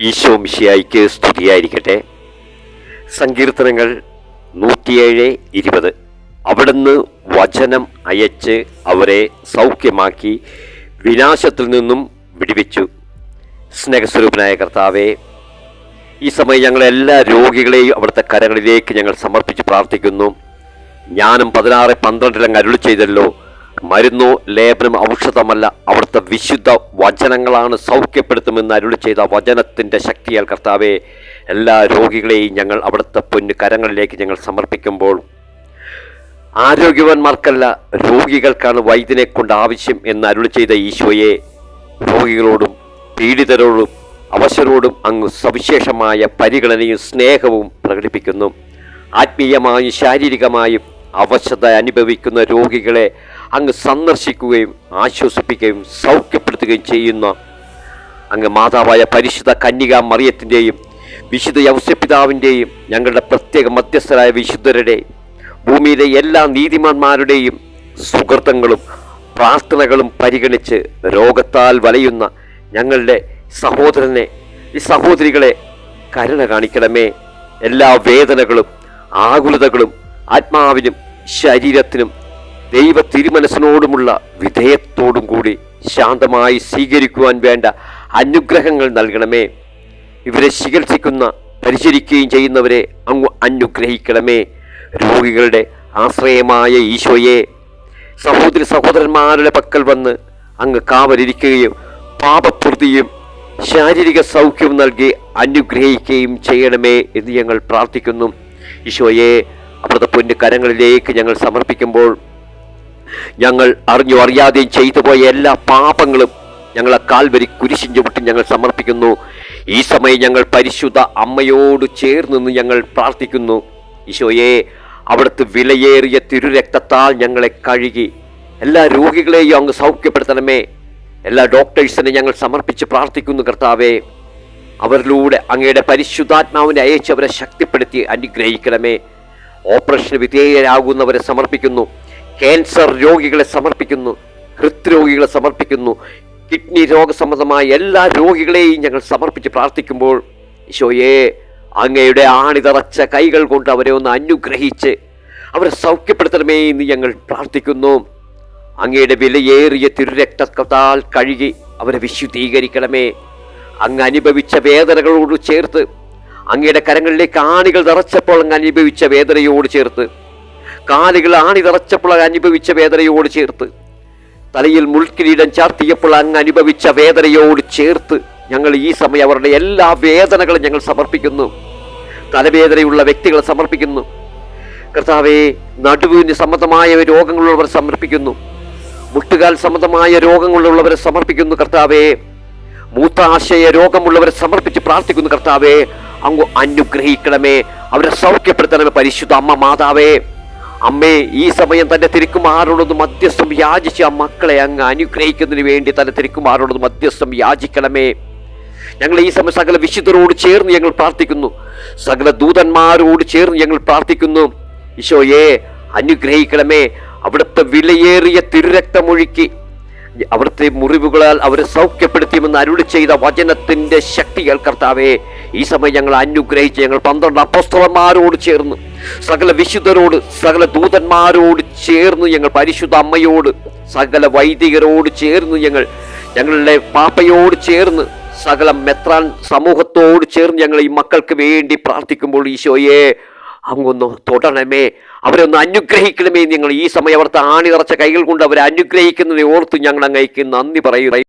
ഈശോ മിഷിയായിക്ക് സ്തുതിയായിരിക്കട്ടെ. സങ്കീർത്തനങ്ങൾ നൂറ്റിയേഴ് ഇരുപത്. അവിടുന്ന് വചനം അയച്ച് അവരെ സൗഖ്യമാക്കി വിനാശത്തിൽ നിന്നും വിടുവിച്ചു. സ്നേഹസ്വരൂപനായ കർത്താവെ ഈ സമയം ഞങ്ങൾ എല്ലാ രോഗികളെയും അവിടുത്തെ കരങ്ങളിലേക്ക് ഞങ്ങൾ സമർപ്പിച്ച് പ്രാർത്ഥിക്കുന്നു. ഞാനും പതിനാറ് പന്ത്രണ്ടിലങ്ങ് അരുളി ചെയ്തല്ലോ മരുന്നോ ലേപനം ഔഷധമല്ല. അവിടുത്തെ വിശുദ്ധ വചനങ്ങളാണ് സൗഖ്യപ്പെടുത്തുമെന്ന് അരുളി ചെയ്ത വചനത്തിന്റെ ശക്തിയാൽ കർത്താവെ എല്ലാ രോഗികളെയും ഞങ്ങൾ അവിടുത്തെ പൊന്ന് കരങ്ങളിലേക്ക് ഞങ്ങൾ സമർപ്പിക്കുമ്പോൾ ആരോഗ്യവാന്മാർക്കല്ല രോഗികൾക്കാണ് വൈദ്യനെ കൊണ്ട് ആവശ്യം എന്ന് അരുളി ചെയ്ത ഈശോയെ രോഗികളോടും പീഡിതരോടും അവശരോടും അങ്ങ് സവിശേഷമായ പരിഗണനയും സ്നേഹവും പ്രകടിപ്പിക്കുന്നു. ആത്മീയമായും ശാരീരികമായും അവശത അനുഭവിക്കുന്ന രോഗികളെ അങ്ങ് സന്ദർശിക്കുകയും ആശ്വസിപ്പിക്കുകയും സൗഖ്യപ്പെടുത്തുകയും ചെയ്യുന്ന അങ്ങ് മാതാവായ പരിശുദ്ധ കന്യക മറിയത്തിന്റെയും വിശുദ്ധ യൗസ്യപിതാവിന്റെയും ഞങ്ങളുടെ പ്രത്യേക മധ്യസ്ഥരായ വിശുദ്ധരുടെ ഭൂമിയിലെ എല്ലാ നീതിമാന്മാരുടെയും സുഹൃത്തങ്ങളും പ്രാർത്ഥനകളും പരിഗണിച്ച് രോഗത്താൽ വലയുന്ന ഞങ്ങളുടെ സഹോദരനെ ഈ സഹോദരികളെ കരുണ കാണിക്കണമേ. എല്ലാ വേദനകളും ആകുലതകളും ആത്മാവിനും ശരീരത്തിനും ദൈവ തിരുമനസ്സിനോടുമുള്ള വിധേയത്തോടും കൂടി ശാന്തമായി സ്വീകരിക്കുവാൻ വേണ്ട അനുഗ്രഹങ്ങൾ നൽകണമേ. ഇവരെ ചികിത്സിക്കുന്ന പരിചരിക്കുകയും ചെയ്യുന്നവരെ അങ്ങ് അനുഗ്രഹിക്കണമേ. രോഗികളുടെ ആശ്രയമായ ഈശോയെ സഹോദരി സഹോദരന്മാരുടെ പക്കൽ വന്ന് അങ്ങ് കാവലിരിക്കുകയും പാപപ്രതിയും ശാരീരിക സൗഖ്യവും നൽകി അനുഗ്രഹിക്കുകയും ചെയ്യണമേ എന്ന് ഞങ്ങൾ പ്രാർത്ഥിക്കുന്നു. ഈശോയെ അവിടുത്തെ പൊന്നു കരങ്ങളിലേക്ക് ഞങ്ങൾ സമർപ്പിക്കുമ്പോൾ ഞങ്ങൾ അറിഞ്ഞു അറിയാതെയും ചെയ്തു പോയ എല്ലാ പാപങ്ങളും ഞങ്ങളെ കാൽവരി കുരിശിൻ ചുമട്ടി ഞങ്ങൾ സമർപ്പിക്കുന്നു. ഈ സമയം ഞങ്ങൾ പരിശുദ്ധ അമ്മയോട് ചേർന്ന് ഞങ്ങൾ പ്രാർത്ഥിക്കുന്നു. ഈശോയെ അവിടുത്തെ വിലയേറിയ തിരുരക്തത്താൽ ഞങ്ങളെ കഴുകി. എല്ലാ രോഗികളെയും അങ്ങ് സൗഖ്യപ്പെടുത്തണമേ. എല്ലാ ഡോക്ടേഴ്സിനെ ഞങ്ങൾ സമർപ്പിച്ച് പ്രാർത്ഥിക്കുന്നു കർത്താവേ. അവരിലൂടെ അങ്ങയുടെ പരിശുദ്ധാത്മാവിനെ അയച്ചവരെ ശക്തിപ്പെടുത്തി അനുഗ്രഹിക്കണമേ. ഓപ്പറേഷന് വിധേയരാകുന്നവരെ സമർപ്പിക്കുന്നു. ക്യാൻസർ രോഗികളെ സമർപ്പിക്കുന്നു ഹൃദ്രോഗികളെ സമർപ്പിക്കുന്നു കിഡ്നി രോഗസംബന്ധമായ എല്ലാ രോഗികളെയും ഞങ്ങൾ സമർപ്പിച്ച് പ്രാർത്ഥിക്കുമ്പോൾ ഈശോയെ അങ്ങയുടെ ആണിതറച്ച കൈകൾ കൊണ്ട് അവരെ ഒന്ന് അനുഗ്രഹിച്ച് അവരെ സൗഖ്യപ്പെടുത്തണമേ എന്ന് ഞങ്ങൾ പ്രാർത്ഥിക്കുന്നു. അങ്ങയുടെ വിലയേറിയ തിരുരക്തത്താൽ കഴുകി അവരെ വിശുദ്ധീകരിക്കണമേ. അങ്ങ് അനുഭവിച്ച വേദനകളോട് ചേർത്ത് അങ്ങയുടെ കരങ്ങളിലേക്ക് ആണികൾ നിറച്ചപ്പോൾ അങ്ങ് അനുഭവിച്ച വേദനയോട് ചേർത്ത് കാലുകൾ ആണി നിറച്ചപ്പോൾ അങ്ങ് അനുഭവിച്ച വേദനയോട് ചേർത്ത്. തലയിൽ മുൾക്കിരീടം ചാർത്തിയപ്പോൾ അങ്ങ് അനുഭവിച്ച വേദനയോട് ചേർത്ത് ഞങ്ങൾ ഈ സമയം അവരുടെ എല്ലാ വേദനകളും ഞങ്ങൾ സമർപ്പിക്കുന്നു. തലവേദനയുള്ള വ്യക്തികളെ സമർപ്പിക്കുന്നു. കർത്താവെ നടുവിന് സംബന്ധമായ രോഗങ്ങളുള്ളവർ സമർപ്പിക്കുന്നു. മുട്ടുകാൽ സംബന്ധമായ രോഗങ്ങളുള്ളവരെ സമർപ്പിക്കുന്നു കർത്താവെ. മൂത്താശയ രോഗമുള്ളവരെ സമർപ്പിച്ച് പ്രാർത്ഥിക്കുന്നു കർത്താവെ. അങ്ങ് അനുഗ്രഹിക്കണമേ. അവരെ സൗഖ്യപ്പെടുത്തണമേ. പരിശുദ്ധ അമ്മ മാതാവേ. അമ്മേ ഈ സമയം തന്റെ തിരുക്കുമാരോടൊന്ന് മധ്യസ്ഥം യാചിച്ച് ആ മക്കളെ അങ്ങ് അനുഗ്രഹിക്കുന്നതിന് വേണ്ടി തന്റെ തിരുക്കുമാരോടൊന്ന് മധ്യസ്ഥം യാചിക്കണമേ. ഞങ്ങൾ ഈ സമയം സകല വിശുദ്ധരോട് ചേർന്ന് ഞങ്ങൾ പ്രാർത്ഥിക്കുന്നു. സകല ദൂതന്മാരോട് ചേർന്ന് ഞങ്ങൾ പ്രാർത്ഥിക്കുന്നു. ഈശോയെ അനുഗ്രഹിക്കണമേ. അവിടുത്തെ വിലയേറിയ തിരുരക്തമൊഴുക്കി അവിടുത്തെ മുറിവുകളാൽ അവരെ സൗഖ്യപ്പെടുത്തിയുമെന്ന് അരുളി ചെയ്ത വചനത്തിന്റെ ശക്തികൾ കർത്താവേ ഈ സമയം ഞങ്ങൾ അനുഗ്രഹിച്ച് ഞങ്ങൾ പന്ത്രണ്ട് അപ്പോസ്തലന്മാരോട് ചേർന്ന് സകല വിശുദ്ധരോട് സകല ദൂതന്മാരോട് ചേർന്ന് ഞങ്ങൾ പരിശുദ്ധ അമ്മയോട് സകല വൈദികരോട് ചേർന്ന് ഞങ്ങൾ ഞങ്ങളുടെ പാപ്പയോട് ചേർന്ന് സകല മെത്രാൻ സമൂഹത്തോട് ചേർന്ന് ഞങ്ങൾ ഈ മക്കൾക്ക് വേണ്ടി പ്രാർത്ഥിക്കുമ്പോൾ ഈശോയെ അങ്ങൊന്ന് തൊടണമേ. അവരെ ഒന്ന് അനുഗ്രഹിക്കണമേ നിങ്ങൾ ഈ സമയം അവർ ആണി നിറച്ച കൈകൾ കൊണ്ട് അവരെ അനുഗ്രഹിക്കുന്നതിനെ ഓർത്ത് ഞങ്ങൾ അങ്ങേക്ക് നന്ദി പറയുക